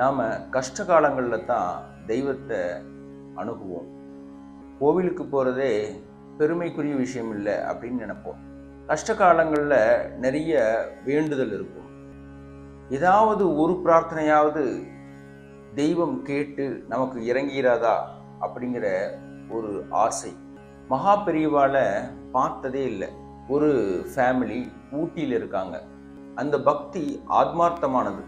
நாம் கஷ்ட காலங்களில் தான் தெய்வத்தை அணுகுவோம். கோவிலுக்கு போகிறதே பெருமைக்குரிய விஷயம் இல்லை அப்படின்னு நினைப்போம். கஷ்ட காலங்களில் நிறைய வேண்டுதல் இருக்கும். ஏதாவது ஒரு பிரார்த்தனையாவது தெய்வம் கேட்டு நமக்கு இறங்கிறாதா அப்படிங்கிற ஒரு ஆசை. மகா பெரியவாளை பார்த்ததே இல்லை. ஒரு ஃபேமிலி ஊட்டியில் இருக்காங்க. அந்த பக்தி ஆத்மார்த்தமானது.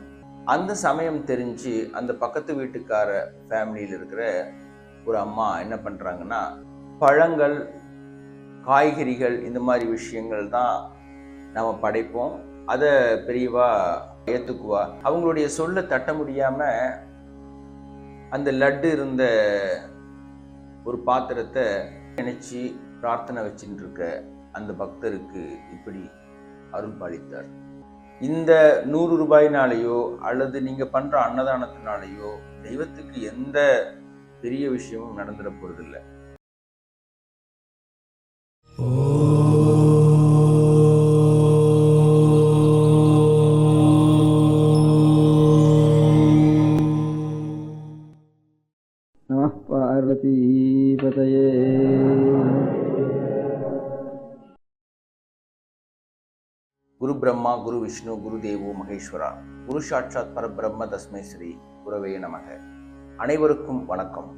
அந்த சமயம் தெரிஞ்சு அந்த பக்கத்து வீட்டுக்கார ஃபேமிலியில் இருக்கிற ஒரு அம்மா என்ன பண்ணுறாங்கன்னா பழங்கள் காய்கறிகள் இந்த மாதிரி விஷயங்கள் தான் நம்ம படைப்போம். அதை பெரியவா ஏற்றுக்குவா அவங்களுடைய சொல்ல தட்ட முடியாமல் அந்த லட்டு இருந்த ஒரு பாத்திரத்தை நினைச்சு பிரார்த்தனை வச்சுட்டு இருக்க அந்த பக்தருக்கு இப்படி அருள் பாலித்தார் இந்த நூறு ரூபாயினாலேயோ அல்லது நீங்க பண்ற அன்னதானத்தினாலேயோ தெய்வத்துக்கு எந்த பெரிய விஷயமும் நடந்துட போறதில்லை. ஓ பிரம்மா குரு விஷ்ணு குரு தேவோ மகேஸ்வரா. குரு சாட்சாத் பரபிரம்ம தஸ்மை ஸ்ரீ குரவே நமக. அனைவருக்கும் வணக்கம்.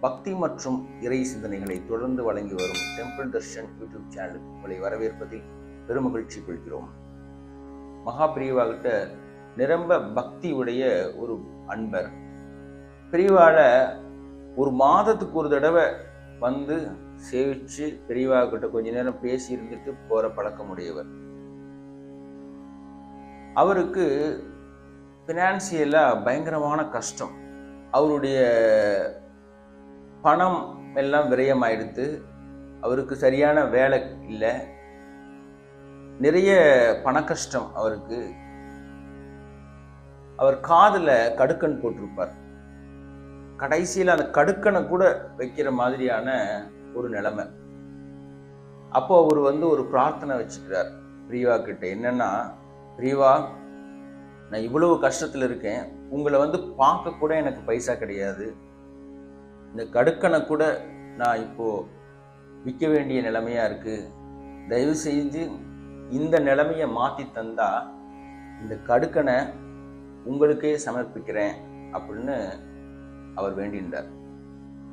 பக்தி மற்றும் இறை சிந்தனைகளை தொடர்ந்து வழங்கி வரும் டெம்பிள் தர்ஷன் யூடியூப் சேனலுக்கு உங்களை வரவேற்பதில் பெருமகிழ்ச்சி கொள்கிறோம். மகா பிரிவாகிட்ட நிரம்ப பக்தி உடைய ஒரு அன்பர். பிரிவால ஒரு மாதத்துக்கு ஒரு தடவை வந்து சேவிச்சு பெரியவா கிட்ட கொஞ்ச நேரம் பேசி இருந்துட்டு போற பழக்கம் உடையவர். அவருக்கு ஃபினான்சியலாக பயங்கரமான கஷ்டம். அவருடைய பணம் எல்லாம் விரயமாயிடுத்து அவருக்கு சரியான வேலை இல்லை. நிறைய பண கஷ்டம் அவருக்கு. அவர் காதில் கடுக்கன் போட்டிருப்பார். கடைசியில் அந்த கடுக்கனை கூட வைக்கிற மாதிரியான ஒரு நிலைமை. அப்போ அவர் வந்து ஒரு பிரார்த்தனை வச்சுக்கிறார். பிரிவா கிட்ட என்னன்னா ரீவா நான் இவ்வளவு கஷ்டத்தில் இருக்கேன். உங்களை வந்து பார்க்க கூட எனக்கு பைசா கிடையாது. இந்த கடுக்கனை கூட நான் இப்போது விற்க வேண்டிய நிலைமையாக இருக்குது தயவு செஞ்சு இந்த நிலைமையை மாற்றி தந்தா இந்த கடுக்கனை உங்களுக்கே சமர்ப்பிக்கிறேன் அப்படின்னு அவர் வேண்டியிருந்தார்.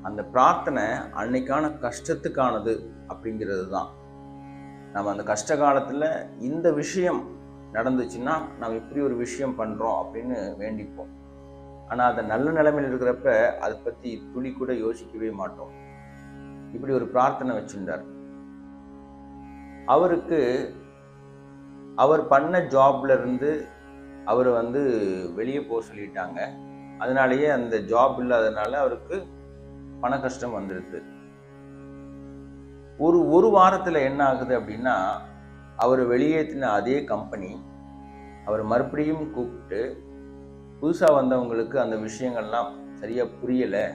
அந்த பிரார்த்தனை அன்னைக்கான கஷ்டத்துக்கானது அப்படிங்கிறது தான் நம்ம அந்த கஷ்ட காலத்தில் இந்த விஷயம் நடந்துச்சுன்னா நம்ம இப்படி ஒரு விஷயம் பண்ணுறோம் அப்படின்னு வேண்டிப்போம். ஆனால் அதை நல்ல நிலைமையில் இருக்கிறப்ப அதை பற்றி துளி கூட யோசிக்கவே மாட்டோம். இப்படி ஒரு பிரார்த்தனை வச்சுருந்தார். அவருக்கு அவர் பண்ண ஜாப்ல இருந்து அவரை வந்து வெளியே போக சொல்லிட்டாங்க. அதனாலேயே அந்த ஜாப் இல்லாதனால அவருக்கு பண கஷ்டம் வந்துடுது ஒரு ஒரு வாரத்தில் என்ன ஆகுது அப்படின்னா அவர் வெளியேற்றின அதே கம்பெனி அவர் மறுபடியும் கூப்பிட்டு புதுசாக வந்தவங்களுக்கு அந்த விஷயங்கள்லாம் சரியாக புரியலை.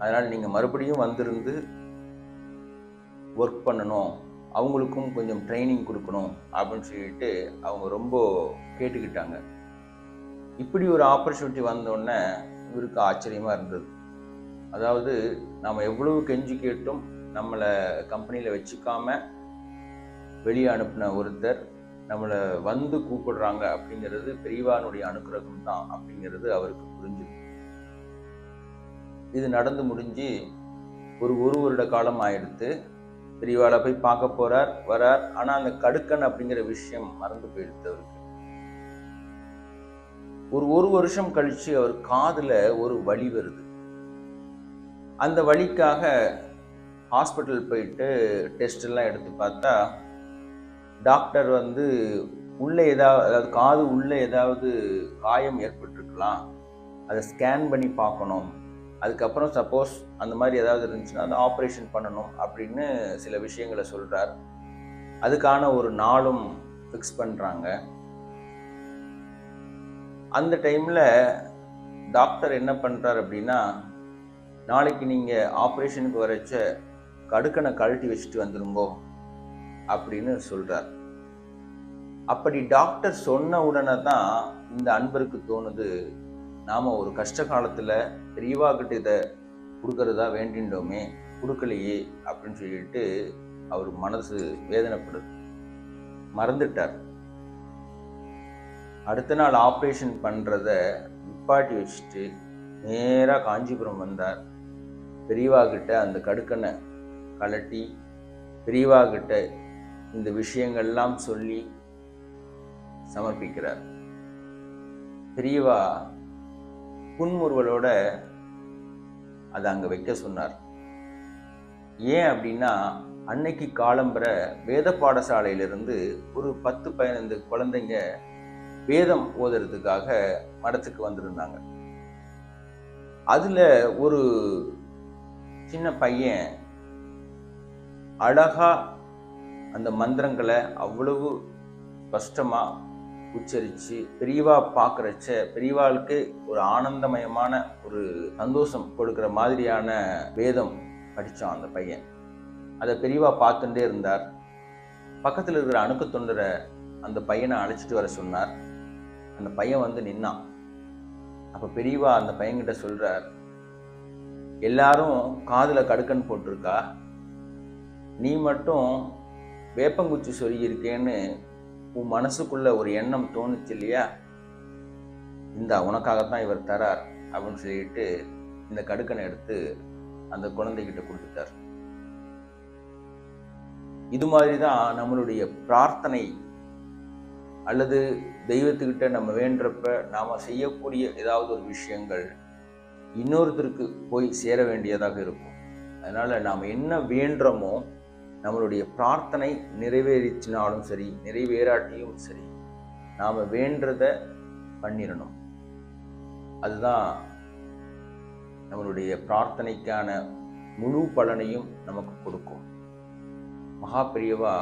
அதனால் நீங்கள் மறுபடியும் வந்திருந்து ஒர்க் பண்ணணும். அவங்களுக்கும் கொஞ்சம் ட்ரைனிங் கொடுக்கணும் அப்படின்னு சொல்லிட்டு அவங்க ரொம்ப கேட்டுக்கிட்டாங்க. இப்படி ஒரு ஆப்பர்ச்சுனிட்டி வந்தோடனே இவருக்கு ஆச்சரியமாக இருந்தது. அதாவது நாம் எவ்வளவு கெஞ்சி கேட்டும் நம்மளை கம்பெனியில் வச்சுக்காமல் வெளியே அனுப்பின ஒருத்தர் நம்மளை வந்து கூப்பிடுறாங்க அப்படிங்கிறது பெரியவானுடைய அனுக்கிரகம் தான் அப்படிங்கிறது அவருக்கு புரிஞ்சுது. இது நடந்து முடிஞ்சு ஒரு ஒரு வருட காலம் ஆயிடுத்து பெரியவாளை போய் பார்க்க போறார் வரார். ஆனா அந்த கடுக்கன் அப்படிங்கிற விஷயம் மறந்து போயிடுது அவருக்கு. ஒரு ஒரு வருஷம் கழிச்சு அவர் காதுல ஒரு வழி வருது. அந்த வழிக்காக ஹாஸ்பிட்டல் போயிட்டு டெஸ்ட் எல்லாம் எடுத்து பார்த்தா டாக்டர் வந்து உள்ளே ஏதாவது அதாவது காது உள்ளே ஏதாவது காயம் ஏற்பட்டிருக்கலாம் அதை ஸ்கேன் பண்ணி பார்க்கணும். அதுக்கப்புறம் சப்போஸ் அந்த மாதிரி ஏதாவது இருந்துச்சுன்னா அதை ஆப்ரேஷன் பண்ணணும் அப்படின்னு சில விஷயங்களை சொல்கிறார் அதுக்கான ஒரு நாளும் ஃபிக்ஸ் பண்ணுறாங்க அந்த டைமில் டாக்டர் என்ன பண்ணுறார் அப்படின்னா நாளைக்கு நீங்கள் ஆப்ரேஷனுக்கு வரைச்ச கடுக்கனை கழட்டி வச்சுட்டு வந்துருங்கோ. அப்படின்னு சொல்கிறார் அப்படி டாக்டர் சொன்ன உடனே தான் இந்த அன்பருக்கு தோணுது. நாம் ஒரு கஷ்ட காலத்தில் பெரியவா கிட்ட இதை கொடுக்கறதா வேண்டின்றோமே கொடுக்கலையே அப்படின்னு சொல்லிட்டு அவர் மனசு வேதனைப்படுது. மறந்துட்டார். அடுத்த நாள் ஆப்ரேஷன் பண்ணுறத நிப்பாட்டி வச்சுட்டு நேராக காஞ்சிபுரம் வந்தார். பெரியவா கிட்ட அந்த கடுக்கனை கலட்டி பெரியவா கிட்ட இந்த விஷயங்கள்லாம் சொல்லி சமர்ப்பிக்கிறார். பெரியவா புன்முறுவலோட அதை அங்கே வைக்க சொன்னார். ஏன் அப்படின்னா அன்னைக்கு காலம்புற வேத பாடசாலையிலிருந்து ஒரு பத்து பதினைந்து குழந்தைங்க வேதம் ஓதுறதுக்காக மடத்துக்கு வந்திருந்தாங்க. அதில் ஒரு சின்ன பையன் அழகா அந்த மந்திரங்களை அவ்வளவு கஷ்டமாக உச்சரித்து பெரியவா பார்க்குறச்ச பெரியவாளுக்கு ஒரு ஆனந்தமயமான ஒரு சந்தோஷம் கொடுக்குற மாதிரியான வேதம் படித்தான் அந்த பையன். அதை பெரியவா பார்த்துட்டே இருந்தார். பக்கத்தில் இருக்கிற அணுக்கு தொண்டரை அந்த பையனை அழைச்சிட்டு வர சொன்னார். அந்த பையன் வந்து நின்னான். அப்போ பெரியவா அந்த பையன்கிட்ட சொல்கிறார் எல்லாரும் காதில் கடுக்கன் போட்டிருக்கா? நீ மட்டும் வேப்பங்குச்சி சொருகியிருக்கேன்னு உன் மனசுக்குள்ள ஒரு எண்ணம் தோணுச்சு இல்லையா? இந்தா உனக்காகத்தான் இவர் தரார் அப்படின்னு சொல்லிட்டு இந்த கடுக்கனை எடுத்து அந்த குழந்தைகிட்ட கொடுத்துட்டார். இது மாதிரி தான் நம்மளுடைய பிரார்த்தனை அல்லது தெய்வத்துக்கிட்ட நம்ம வேண்டுறப்ப நாம செய்யக்கூடிய ஏதாவது ஒரு விஷயங்கள் இன்னொருத்தருக்கு போய் சேர வேண்டியதாக இருக்கும். அதனால நாம் என்ன வேண்டுறோமோ நம்மளுடைய பிரார்த்தனை நிறைவேறிச்சினாலும் சரி நிறைவேறாட்டியும் சரி நாம் வேண்டத பண்ணிடணும் அதுதான் நம்மளுடைய பிரார்த்தனைக்கான முழு பலனையும் நமக்கு கொடுக்கும். மகாபிரியவா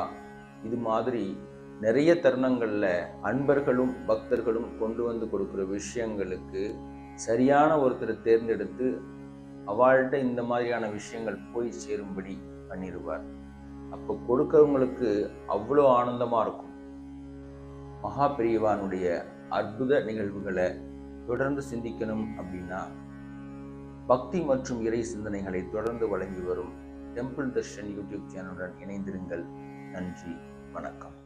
இது மாதிரி நிறைய தருணங்களில் அன்பர்களும் பக்தர்களும் கொண்டு வந்து கொடுக்குற விஷயங்களுக்கு சரியான ஒருத்தரை தேர்ந்தெடுத்து அவள்கிட்ட இந்த மாதிரியான விஷயங்கள் போய் சேரும்படி பண்ணிடுவார். அப்போ கொடுக்கறவங்களுக்கு அவ்வளோ ஆனந்தமாக இருக்கும். மகா பெரியவானுடைய அற்புத நிகழ்வுகளை தொடர்ந்து சிந்திக்கணும் அப்படின்னா பக்தி மற்றும் இறை சிந்தனைகளை தொடர்ந்து வழங்கி வரும் டெம்பிள் தர்ஷன் யூடியூப் சேனலுடன் இணைந்திருங்கள். நன்றி வணக்கம்.